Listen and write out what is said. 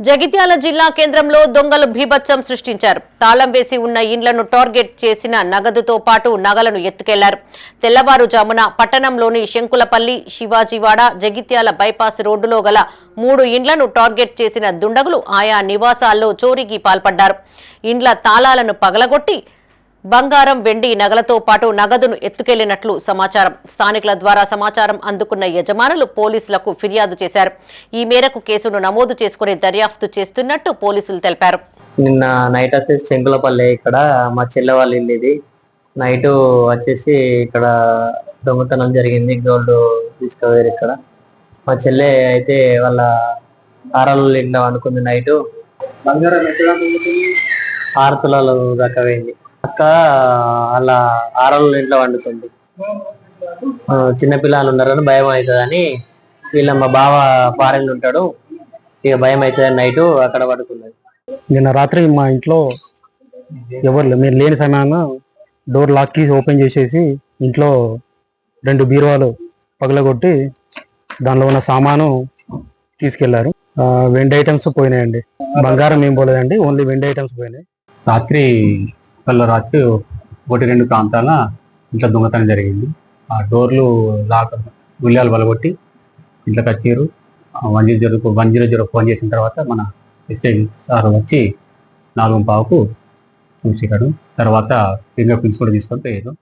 జగిత్యాల జిల్లా కేంద్రంలో దొంగలు భీభత్సం సృష్టించారు. తాళం వేసి ఉన్న ఇండ్లను టార్గెట్ చేసిన నగదుతో పాటు నగలను ఎత్తుకెళ్ళారు. తెల్లవారుజామున పట్టణంలోని శంకులపల్లి శివాజీవాడ జగిత్యాల బైపాస్ రోడ్డులో గల మూడు ఇండ్లను టార్గెట్ చేసిన దుండగులు ఆయా నివాసాల్లో చోరీకి పాల్పడ్డారు. ఇండ్ల తాళాలను పగలగొట్టి బంగారం వెండి నగలతో పాటు నగదును ఎత్తుకెళ్ళినట్లు సమాచారం. స్థానికుల ద్వారా సమాచారం అందుకున్న యజమానులు పోలీసులకు ఫిర్యాదు చేశారు. ఈ మేరకు కేసును నమోదు చేసుకుని దర్యాప్తు చేస్తున్నట్టు పోలీసులు తెలిపారు. నిన్న నైట్ వచ్చేసి చెంకులపల్లి ఇక్కడ మా చెల్లె వాళ్ళ ఇల్లు ఇది. నైట్ వచ్చేసి ఇక్కడ దొంగతనం జరిగింది గోల్డ్ తీసుకుపోయారు ఇక్కడ. మా చెల్లె అయితే వాళ్ళ ఆరాలు ఇంట్లో అనుకుంది నైట్. ఆరు తులాలు దాకా పోయింది. అక్క వాళ్ళ ఆరాలు ఇంట్లో వండుకుంది ఆ, చిన్నపిల్లలు ఉన్నారని భయం అవుతుందని వీళ్ళ మా బావ ఫారెన్ ఉంటాడు. ఇక భయం అవుతుందని నైట్ అక్కడ పడుకున్నది నిన్న రాత్రి మా ఇంట్లో ఎవరు మీరు లేని సమయాన డోర్ లాక్ కీ ఓపెన్ చేసేసి ఇంట్లో రెండు బీరువాలు పగలగొట్టి దానిలో ఉన్న సామాను తీసుకెళ్ళారు. ఆ, వెండి ఐటమ్స్ పోయినాయండి. బంగారం ఏం పోలేదండి ఓన్లీ వెండి ఐటమ్స్ పోయినాయి. రాత్రి కల్లో రాత్రి ఒకటి రెండు ప్రాంతాల ఇంట్లో దొంగతనం జరిగింది. ఆ డోర్లు లాక్ ఉల్లాలు బలగొట్టి ఇంట్లోకి వచ్చారు one zero zero one zero zero phone చేసిన తర్వాత మన ఎస్ఐ సార్ వచ్చి నాలుగు పావుకు చూసేకాడు తర్వాత ఫింగర్ ప్రింట్స్ కూడా తీసుకొని పోయారు.